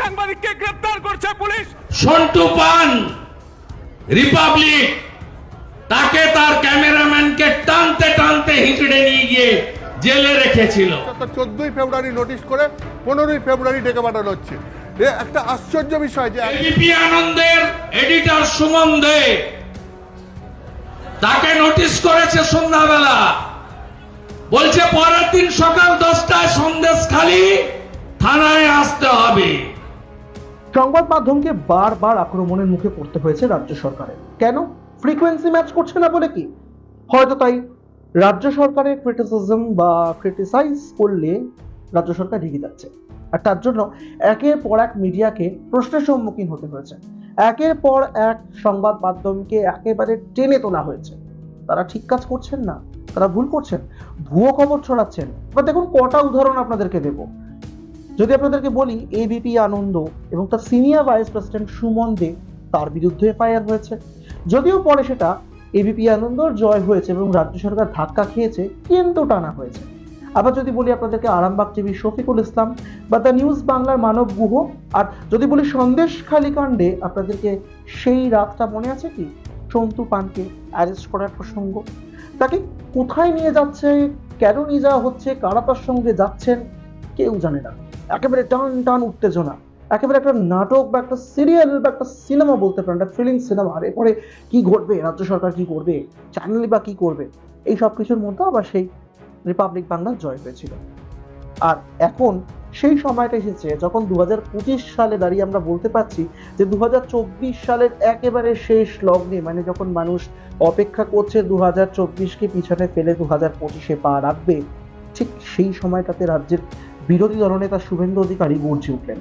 সাংবাদিককে গ্রেপ্তার করছে পুলিশ। সন্টু পান রিপাবলিক তাকে তার ক্যামেরাম্যানকে টানতে টানতে হিঁচড়ে নিয়ে গিয়ে জেলে রেখেছিল। চোদ্দই ফেব্রুয়ারি নোটিশ করে পনেরোই ফেব্রুয়ারি ডেকে পাঠানো হচ্ছে। একটা আশ্চর্য বিষয় যে এবিপি আনন্দের এডিটর সুমন দে তাকে নোটিশ করেছে সন্ধ্যাবেলা। বলছে পরের দিন সকাল দশটায় সন্দেশ খালি থানায় আসতে হবে। সংবাদ মাধ্যমকে বারবার আক্রমণের মুখে পড়তে হয়েছে রাজ্য সরকারের। কেন? ফ্রিকোয়েন্সি ম্যাচ করছে না বলে কি? হয়তো তাই রাজ্য সরকারের ক্রিটিসিজম বা ক্রিটিসাইজ করলে রাজ্য সরকার ঢেকে যাচ্ছে। আর তার জন্য একের পর এক মিডিয়াকে প্রশ্নের সম্মুখীন হতে হয়েছে। একের পর এক সংবাদ মাধ্যমকে একেবারে টেনে তোলা হয়েছে। তারা ঠিক কাজ করছেন না? তারা ভুল করছেন? ভুয়ো খবর ছড়াচ্ছেন? বা দেখুন কটা উদাহরণ আপনাদেরকে দেবো। যদি আপনাদেরকে বলি এবিপি আনন্দ এবং তার senior vice president Suman De তার বিরুদ্ধে এফআইআর হয়েছে। যদিও পরে সেটা এবিপি আনন্দর জয় হয়েছে এবং রাজ্য সরকার ধাক্কা খেয়েছে, কিন্তু টানা হয়েছে। আবার যদি বলি আপনাদেরকে আরামবাগ টিভি শফিকুল ইসলাম বা দ্য নিউজ বাংলার মানব গুহ, আর যদি বলি সন্দেশখালী কাণ্ডে আপনাদেরকে সেই রাতটা মনে আছে কি? সন্তু পানকে অ্যারেস্ট করার প্রসঙ্গ। তাকে কোথায় নিয়ে যাচ্ছে, কেন নিয়ে যাওয়া হচ্ছে, কারা তার সঙ্গে যাচ্ছেন, কেউ জানে না। একেবারে টান টান উত্তেজনা, একেবারে একটা নাটক বা একটা সিরিয়াল বা একটা সিনেমা বলতে পারেন, একটা থ্রিলিং সিনেমা আর এরপরে কি ঘটবে, রাজ্য সরকার কি করবে চ্যানেল বা কি করবে, এই সব কিছুর মধ্যে আবার সেই রিপাবলিক বাংলার জয় হয়েছিল। আর এখন সেই সময়টা এসেছে যখন দুহাজার পঁচিশ সালে দাঁড়িয়ে আমরা বলতে পারছি যে দু হাজার চব্বিশ সালের একেবারে শেষ লগ্নে মানে যখন মানুষ অপেক্ষা করছে দু হাজার চব্বিশকে পিছনে ফেলে দু হাজার পঁচিশে পা রাখবে, ঠিক সেই সময়টাতে রাজ্যের বিরোধী দলনেতা শুভেন্দু অধিকারী গর্জে উঠলেন।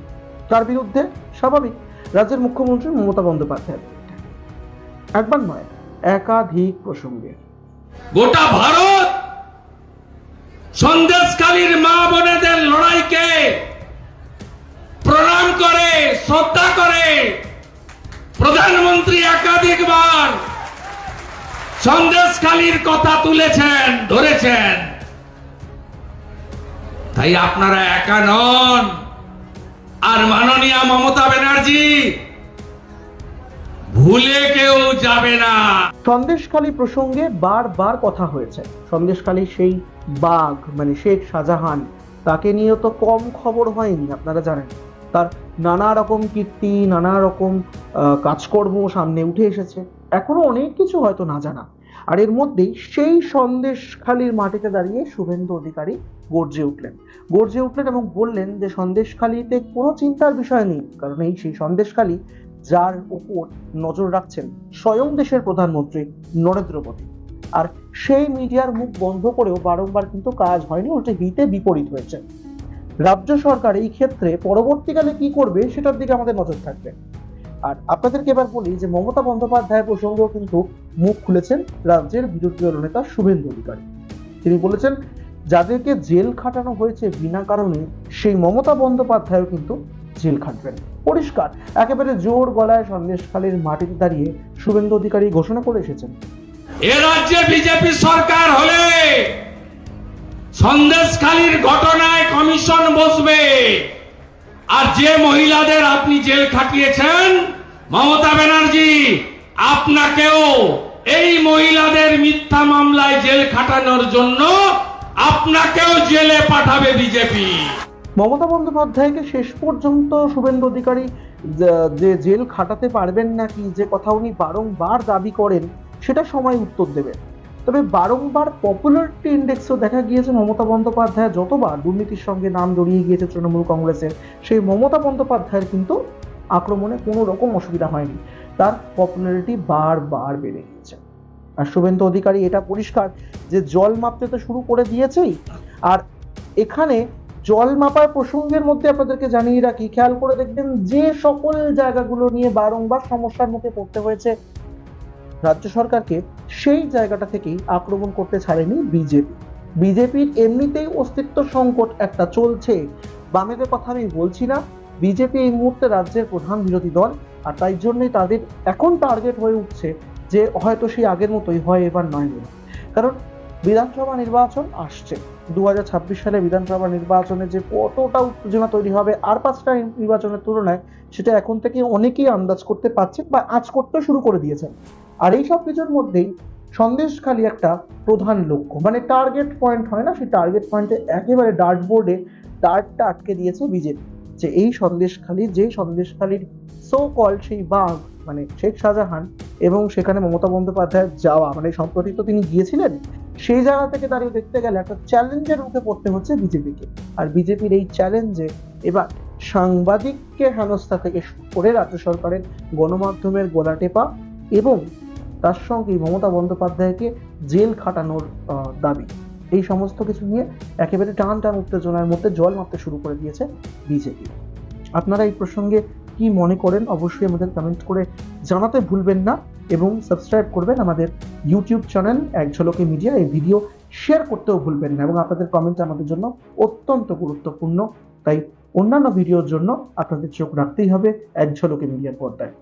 তার বিরুদ্ধে স্বাভাবিক রাজ্যের মুখ্যমন্ত্রী মমতা বন্দ্যোপাধ্যায় একবার নয়, একাধিক প্রসঙ্গে। গোটা ভারত সন্দেশকালীর মা বোনেদের লড়াইকে প্রণাম করে, শ্রদ্ধা করে, প্রধানমন্ত্রী একাধিকবার সন্দেশখালীর কথা তুলেছেন, ধরেছেন। তাই আপনারা একা নন। আর মাননীয় মমতা ব্যানার্জি, ভুলে কেউ যাবে না। সন্দেশখালী প্রসঙ্গে বারবার কথা হয়েছে। সন্দেশখালী সেই বাঘ মানে শেখ শাহজাহান, তাকে নিয়ে তো কম খবর হয়নি, আপনারা জানেন। তার নানা রকম কীর্তি, নানা রকম কাজকর্ম সামনে উঠে এসেছে। এখনও অনেক কিছু হয়তো না জানা। আর এর মধ্যেই সেই সন্দেশখালীর মাটিতে দাঁড়িয়ে শুভেন্দু অধিকারী গর্জে উঠলেন। গর্জে উঠলেন এবং বললেন যে সন্দেশখালীতে কোনো চিন্তার বিষয় নেই, কারণ এই সেই সন্দেশখালী যার উপর নজর রাখছেন স্বয়ং দেশের প্রধানমন্ত্রী নরেন্দ্র মোদী। আর সেই মিডিয়ার মুখ বন্ধ করেও বারংবার কিন্তু কাজ হয়নি, উল্টে হিতে বিপরীত হয়েছে। রাজ্য সরকার এই ক্ষেত্রে পরবর্তীকালে কি করবে সেটার দিকে আমাদের নজর থাকবে। আর আপনাদেরকে এবার বলি যে মমতা বন্দ্যোপাধ্যায় প্রসঙ্গেও কিন্তু মুখ খুলেছেন রাজ্যের বিরোধী দল নেতা শুভেন্দু অধিকারী। তিনি বলেছেন, যাদেরকে জেল খাটানো হয়েছে বিনা কারণে, সেই মমতা বন্দ্যোপাধ্যায়ও কিন্তু জেল খাটবেন। পরিষ্কার, একেবারে জোর গলায় সন্দেশখালীর মাটিতে দাঁড়িয়ে শুভেন্দু অধিকারী ঘোষণা করে এসেছেন। এ রাজ্যে বিজেপি সরকার হলে সন্দেশখালীর ঘটনায় কমিশন বসবে। আর যে মহিলাদের আপনি জেল খাটিয়েছেন, মমতা ব্যানার্জি, আপনাকেও এই মহিলাদের মিথ্যা মামলায় জেল খাটানোর জন্য আপনাকেও জেলে পাঠাবে বিজেপি। মমতা বন্দ্যোপাধ্যায়কে শেষ পর্যন্ত শুভেন্দু অধিকারী যে- জেল খাটাতে পারবেন নাকি, যে কথা উনি বারংবার দাবি করেন, সেটা সময় উত্তর দেবে তবে বারংবার পপুলারিটি ইন্ডেক্সও দেখা গিয়েছে মমতা বন্দ্যোপাধ্যায় যতবার দুর্নীতির সঙ্গে নাম জড়িয়ে গিয়েছে তৃণমূল কংগ্রেসের, সেই মমতা বন্দ্যোপাধ্যায়ের কিন্তু আক্রমণে কোনো রকম অসুবিধা হয়নি। তার পপুলারিটি বারবার বেড়ে গিয়েছে। আর শুভেন্দু অধিকারী এটা পরিষ্কার যে জল মাপতে তো শুরু করে দিয়েছেই। আর এখানে জল মাপার প্রসঙ্গের মধ্যে আপনাদেরকে জানিয়ে রাখি, খেয়াল করে দেখবেন যে সকল জায়গাগুলো নিয়ে বারংবার সমস্যার মুখে পড়তে হয়েছে। রাজ্য সরকারকে সেই জায়গাটা থেকেই আক্রমণ করতে ছাড়েনি বিজেপি। বিজেপির এমনিতেই অস্তিত্ব সংকট একটা চলছে। বামেদের কথা আমি বলছি না। বিজেপি এই মুহূর্তে রাজ্যের প্রধান বিরোধী দল, আর তাই জন্যই তাদের এখন টার্গেট হয়ে উঠছে যে হয়তো সেই আগের মতোই হয়, এবার নয় বলে। কারণ বিধানসভা নির্বাচন আসছে। দু হাজার ছাব্বিশ সালে বিধানসভা নির্বাচনে যে কতটা উত্তেজনা তৈরি হবে আর পাঁচটা নির্বাচনের তুলনায়, সেটা এখন থেকে অনেকেই আন্দাজ করতে পারছেন বা আজ করতে শুরু করে দিয়েছেন। আর এই সব কিছুর মধ্যেই সন্দেশখালি একটা প্রধান লক্ষ্য। মানে টার্গেট পয়েন্ট হয় না, সেই টার্গেট পয়েন্টে একেবারে ডার্ট বোর্ডে ডার্টটা আটকে দিয়েছে বিজেপি। যে এই সন্দেশখালি, যে সন্দেশখালির সো কল সেই বাঘ মানে শেখ শাহজাহান এবং সেখানে মমতা বন্দ্যোপাধ্যায়ের যাওয়া মানে সম্প্রতি তো তিনি গিয়েছিলেন, সেই জায়গা থেকে দাঁড়িয়ে দেখতে গেলে একটা চ্যালেঞ্জের মুখে পড়তে হচ্ছে বিজেপিকে। আর বিজেপির এই চ্যালেঞ্জে এবার সাংবাদিককে হেনস্থা থেকে করে রাজ্য সরকারের গণমাধ্যমের গোলা টেপা এবং তার সঙ্গে মমতা বন্দ্যোপাধ্যায়কে জেল খাটানোর দাবি। এই সমস্ত কিছু নিয়ে একেবারে টান টান উত্তেজনার মধ্যে জল মারতে শুরু করে দিয়েছে বিজেপি। আপনারা এই প্রসঙ্গে কি মনে করেন অবশ্যই আমাদের কমেন্ট করে জানাতে ভুলবেন না এবং সাবস্ক্রাইব করবেন আমাদের ইউটিউব চ্যানেল এক ঝলকে মিডিয়া এই ভিডিও শেয়ার করতেও ভুলবেন না এবং আপনাদের কমেন্ট আমাদের জন্য অত্যন্ত গুরুত্বপূর্ণ। তাই অন্যান্য ভিডিওর জন্য আপনাদের চোখ রাখতেই হবে এক ঝলকে মিডিয়ার পর্দায়।